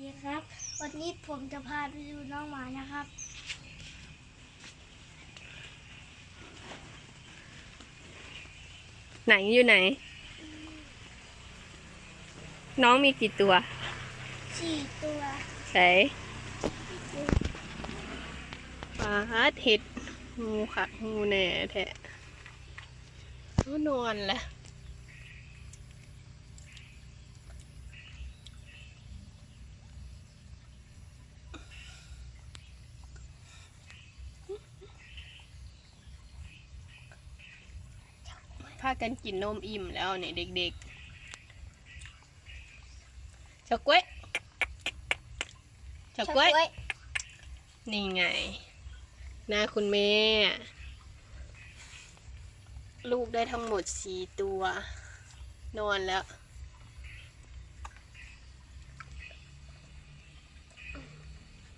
ดีครับ วันนี้ผมจะพาไปดูน้องหมานะครับ ไหนอยู่ไหน น้องมีกี่ตัวสี่ตัวไหนปลาฮัดเห็ดงูขักงูแหน่แทะโอ้นอนละากันกินนมอิ่มแล้วเนี่ยเด็กๆเฉาก้วยเฉาก้วยนี่ไง หน้าคุณแม่ ลูกได้ทั้งหมดสี่ตัว นอนแล้ว